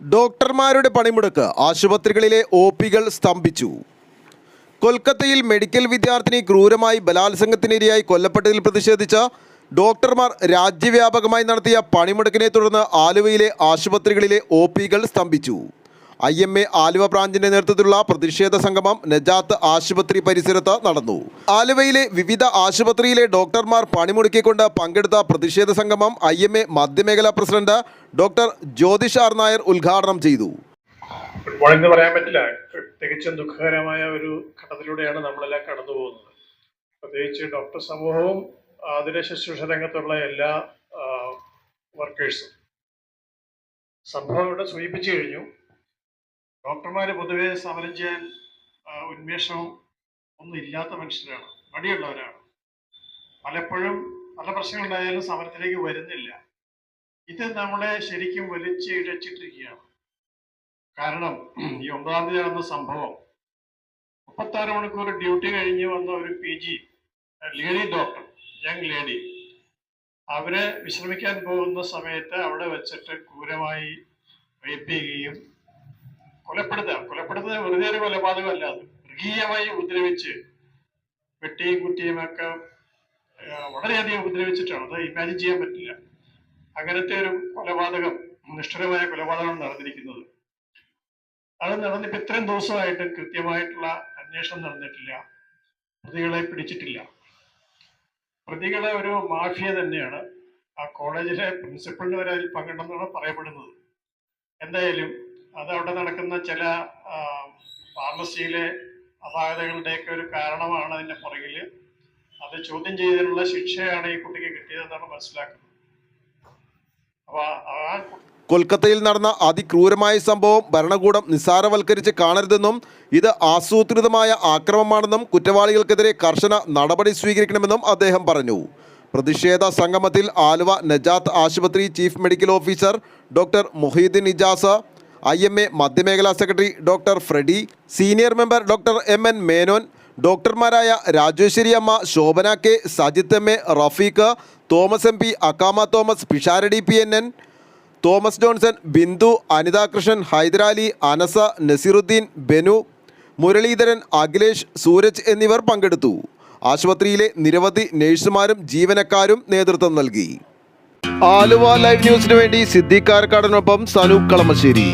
ഡോക്ടർമാരുടെ പണിമുടക്ക് ആശുപത്രികളിലെ ഒ പികൾ സ്തംഭിച്ചു. കൊൽക്കത്തയിൽ മെഡിക്കൽ വിദ്യാർത്ഥിനി ക്രൂരമായി ബലാത്സംഗത്തിനിരയായി കൊല്ലപ്പെട്ടതിൽ പ്രതിഷേധിച്ച ഡോക്ടർമാർ രാജ്യവ്യാപകമായി നടത്തിയ പണിമുടക്കിനെ തുടർന്ന് ആലുവയിലെ ആശുപത്രികളിലെ ഒ പികൾ സ്തംഭിച്ചു. ഐ എം എ ആലുവ ബ്രാഞ്ചിന്റെ നേതൃത്വത്തിലുള്ള പ്രതിഷേധ സംഗമം നജാത്ത് ആശുപത്രി പരിസരത്ത് നടന്നു. ആലുവയിലെ വിവിധ ആശുപത്രിയിലെ ഡോക്ടർമാർ പണിമുടക്കിക്കൊണ്ട് പങ്കെടുത്ത പ്രതിഷേധ സംഗമം ഐ എം എ മധ്യമേഖലാ പ്രസിഡന്റ് ഡോക്ടർ ജ്യോതിഷ് നായർ ഉദ്ഘാടനം ചെയ്തു. ഫുട്ബോളെന്ന് പറയാൻ പറ്റില്ല. തികച്ചും ദുഃഖകരമായ ഒരു ഘട്ടത്തിലൂടെയാണ് നമ്മളെല്ലാം കടന്നു പോകുന്നത് പ്രത്യേകിച്ച് ഡോക്ടർ സമൂഹവും ആതുര ശുശ്രൂഷ രംഗത്തുള്ള എല്ലാ വർക്കേഴ്സും സംഭവം ഇവിടെ സൂചിപ്പിച്ചു കഴിഞ്ഞു. ഡോക്ടർമാർ പൊതുവേ സമരം ചെയ്യാൻ ഉന്മേഷവും ഒന്നും ഇല്ലാത്ത മനുഷ്യരാണ്. മടിയുള്ളവരാണ്. പലപ്പോഴും പല പ്രശ്നങ്ങളുണ്ടായാലും സമരത്തിലേക്ക് വരുന്നില്ല. ഇത് നമ്മളെ ശരിക്കും വലിച്ച് ഇഴച്ചിട്ടിരിക്കുകയാണ് കാരണം ഈ ഒമ്പതാം തീയതി നടന്ന സംഭവം മുപ്പത്താറ് മണിക്കൂർ ഡ്യൂട്ടി കഴിഞ്ഞ് വന്ന ഒരു P G lady doctor young lady അവരെ വിശ്രമിക്കാൻ പോകുന്ന സമയത്ത് അവിടെ വെച്ചിട്ട് ക്രൂരമായി റേപ്പ് ചെയ്യുകയും കൊലപ്പെടുത്തുക. കൊലപ്പെടുത്തുക വെറുതെ ഒരു കൊലപാതകമല്ല. അത് മൃഗീയമായി ഉപദ്രവിച്ച് വെട്ടിയും കുട്ടിയും ഒക്കെ വളരെയധികം ഉപദ്രവിച്ചിട്ടാണ്. അത് ഇമാജിൻ ചെയ്യാൻ പറ്റില്ല. അങ്ങനത്തെ ഒരു കൊലപാതകം നിഷ്ഠുരമായ കൊലപാതകം നടന്നിരിക്കുന്നത്. അത് നടന്നിപ്പോ ഇത്രയും ദിവസമായിട്ട് കൃത്യമായിട്ടുള്ള അന്വേഷണം നടന്നിട്ടില്ല. പ്രതികളെ പിടിച്ചിട്ടില്ല. പ്രതികളെ ഒരു മാഫിയ തന്നെയാണ് ആ കോളേജിലെ പ്രിൻസിപ്പളിന് വരെ അതിൽ പങ്കിടുന്നതാണ് പറയപ്പെടുന്നത്. എന്തായാലും അത് അവിടെ നടക്കുന്ന ചില ഫാർമസിയിലെ അപാകതകളുടെയൊക്കെ ഒരു കാരണമാണ് അതിന്റെ പുറകിൽ അത് ചോദ്യം ചെയ്തതിനുള്ള ശിക്ഷയാണ് ഈ കുട്ടിക്ക് കിട്ടിയതെന്നാണ് മനസ്സിലാക്കുന്നത്. അപ്പൊ ആ കൊൽക്കത്തയിൽ നടന്ന അതിക്രൂരമായ സംഭവം ഭരണകൂടം നിസ്സാരവൽക്കരിച്ച് കാണരുതെന്നും ഇത് ആസൂത്രിതമായ ആക്രമമാണെന്നും കുറ്റവാളികൾക്കെതിരെ കർശന നടപടി സ്വീകരിക്കണമെന്നും അദ്ദേഹം പറഞ്ഞു. പ്രതിഷേധ സംഗമത്തിൽ ആലുവ നജാത്ത് ആശുപത്രി chief medical officer doctor Mohiddeen Ijas I M A മധ്യമേഖലാ secretary doctor Freddy senior member doctor M N Menon ഡോക്ടർമാരായ Rajeswari Amma Shobhana K Sajith M A Rafeeq Thomas M P Akkama Thomas Pisharody P N N Thomas Johnson Bindu Anithakrishnan Hyderali Anasa Naseeruddin Benu Muraleedharan Akhilesh Sooraj എന്നിവർ പങ്കെടുത്തു. ആശുപത്രിയിലെ നിരവധി നഴ്സുമാരും ജീവനക്കാരും നേതൃത്വം നൽകി. Aluva live ന്യൂസിനു വേണ്ടി സിദ്ദീഖ് സനൂപ് കളമശ്ശേരി.